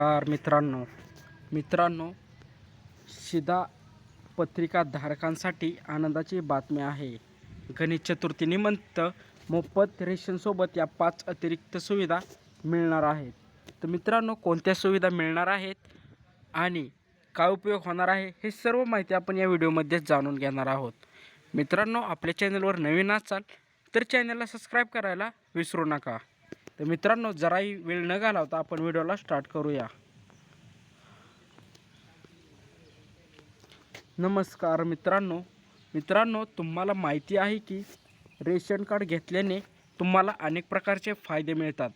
नमस्कार मित्रांनो. मित्रांनो शिदा पत्रिका धारकांसाठी आनंदाची बातमी आहे. गणेश चतुर्थीनिमित्त मोफत रेशनसोबत या पाच अतिरिक्त सुविधा मिळणार आहेत. तर मित्रांनो कोणत्या सुविधा मिळणार आहेत आणि काय उपयोग होणार आहे हे सर्व माहिती आपण या व्हिडिओमध्ये जाणून घेणार आहोत. मित्रांनो आपल्या चॅनलवर नवीन असाल तर चॅनलला सबस्क्राईब करायला विसरू नका. तर मित्रांनो जराही वेळ न घालवता आपण व्हिडिओला स्टार्ट करूया. नमस्कार मित्रांनो. मित्रांनो तुम्हाला माहिती आहे की रेशन कार्ड घेतल्याने तुम्हाला अनेक प्रकारचे फायदे मिळतात.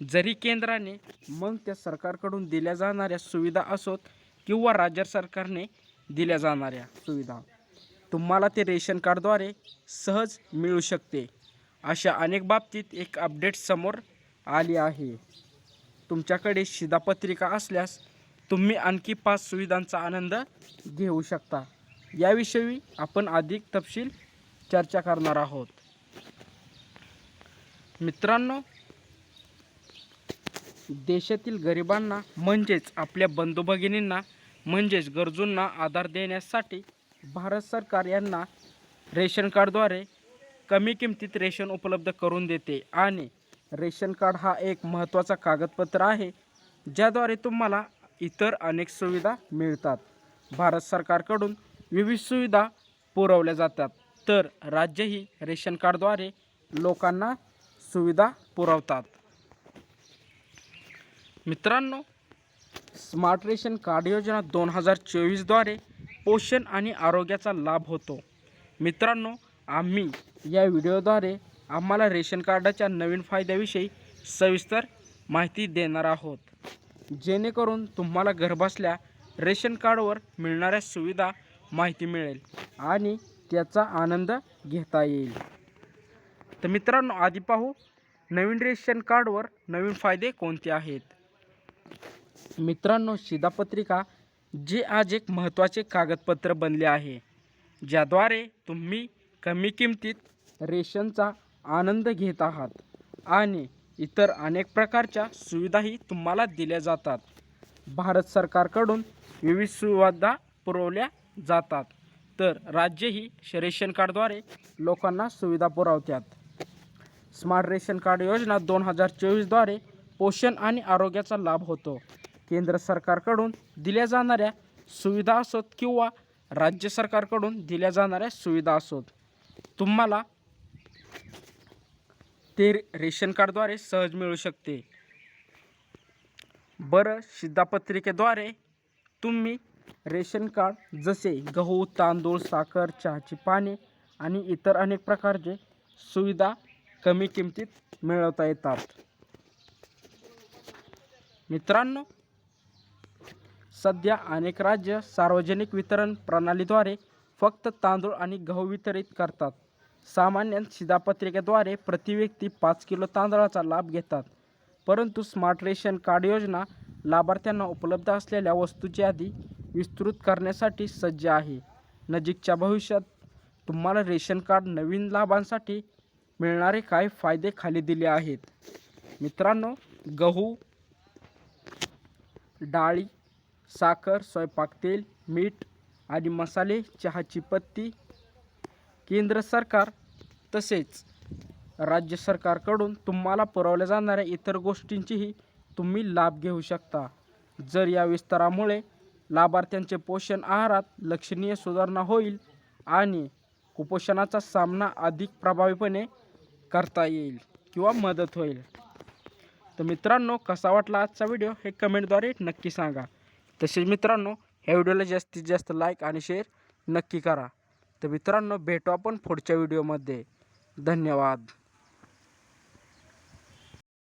जरी केंद्राने मग त्या सरकारकडून दिल्या जाणाऱ्या सुविधा असोत किंवा राज्य सरकारने दिल्या जाणाऱ्या सुविधा तुम्हाला ते रेशन कार्डद्वारे सहज मिळू शकते. अशा अनेक बाबतीत एक अपडेट समोर आली आहे. तुमच्याकडे शिधापत्रिका असल्यास तुम्ही आणखी पाच सुविधांचा आनंद घेऊ शकता. याविषयी आपण अधिक तपशील चर्चा करणार आहोत. मित्रांनो देशातील गरिबांना म्हणजेच आपल्या बंधू भगिनींना म्हणजेच गरजूंना आधार देण्यासाठी भारत सरकार यांना रेशन कार्डद्वारे कमी किमतीत रेशन उपलब्ध करून देते आणि रेशन कार्ड हा एक महत्त्वाचा कागदपत्र आहे ज्याद्वारे तुम्हाला इतर अनेक सुविधा मिळतात. भारत सरकारकडून विविध सुविधा पुरवल्या जातात. तर राज्यही रेशन कार्डद्वारे लोकांना सुविधा पुरवतात. मित्रांनो स्मार्ट रेशन कार्ड योजना दोन हजार चोवीसद्वारे पोषण आणि आरोग्याचा लाभ होतो. मित्रांनो आम्ही या व्हिडिओद्वारे आम्हाला रेशन कार्डाच्या नवीन फायद्याविषयी सविस्तर माहिती देणार आहोत. जेणेकरून तुम्हाला घरबसल्या रेशन कार्डवर मिळणाऱ्या सुविधा माहिती मिळेल आणि त्याचा आनंद घेता येईल. तर मित्रांनो आधी पाहू नवीन रेशन कार्डवर नवीन फायदे कोणते आहेत. मित्रांनो शिधापत्रिका जे आज एक महत्त्वाचे कागदपत्र बनले आहे ज्याद्वारे तुम्ही कमी किमतीत रेशनचा आनंद घेत आहात. आणि इतर अनेक प्रकारच्या सुविधाही तुम्हाला दिल्या जातात. भारत सरकारकडून विविध सुविधा पुरवल्या जातात. तर राज्यही रेशन कार्डद्वारे लोकांना सुविधा पुरवतात. स्मार्ट रेशन कार्ड योजना दोन हजार चोवीसद्वारे पोषण आणि आरोग्याचा लाभ होतो. केंद्र सरकारकडून दिल्या जाणाऱ्या सुविधा असोत किंवा राज्य सरकारकडून दिल्या जाणाऱ्या सुविधा असोत. तुम्हाला ते रेशन कार्डद्वारे सहज मिळू शकते. बरं शिधापत्रिकेद्वारे तुम्ही रेशन कार्ड जसे गहू तांदूळ साखर चहाची पाने आणि इतर अनेक प्रकारचे सुविधा कमी किमतीत मिळवता येतात. मित्रांनो सध्या अनेक राज्य सार्वजनिक वितरण प्रणालीद्वारे फक्त तांदूळ आणि गहू वितरित करतात. सामान्य शिधापत्रिकेद्वारे प्रति व्यक्ती पाच किलो तांदळाचा लाभ घेतात. परंतु स्मार्ट रेशन कार्ड योजना लाभार्थ्यांना उपलब्ध असलेल्या वस्तूची यादी विस्तृत करण्यासाठी सज्ज आहे. नजीकच्या भविष्यात तुम्हाला रेशन कार्ड नवीन लाभांसाठी मिळणारे काही फायदे खाली दिले आहेत. मित्रांनो गहू डाळी साखर स्वयंपाक तेल मीठ आणि मसाले चहाची पत्ती केंद्र सरकार तसेच राज्य सरकारकडून तुम्हाला पुरवल्या जाणाऱ्या इतर गोष्टींचीही तुम्ही लाभ घेऊ शकता. जर या विस्तारामुळे लाभार्थ्यांचे पोषण आहारात लक्षणीय सुधारणा होईल आणि कुपोषणाचा सामना अधिक प्रभावीपणे करता येईल किंवा मदत होईल. तर मित्रांनो कसा वाटला आजचा व्हिडिओ हे कमेंटद्वारे नक्की सांगा. तसेच मित्रांनो ह्या व्हिडिओला जास्तीत जास्त लाईक आणि शेअर नक्की करा. तर मित्रांनो भेटू आपण पुढच्या व्हिडिओमध्ये धन्यवाद.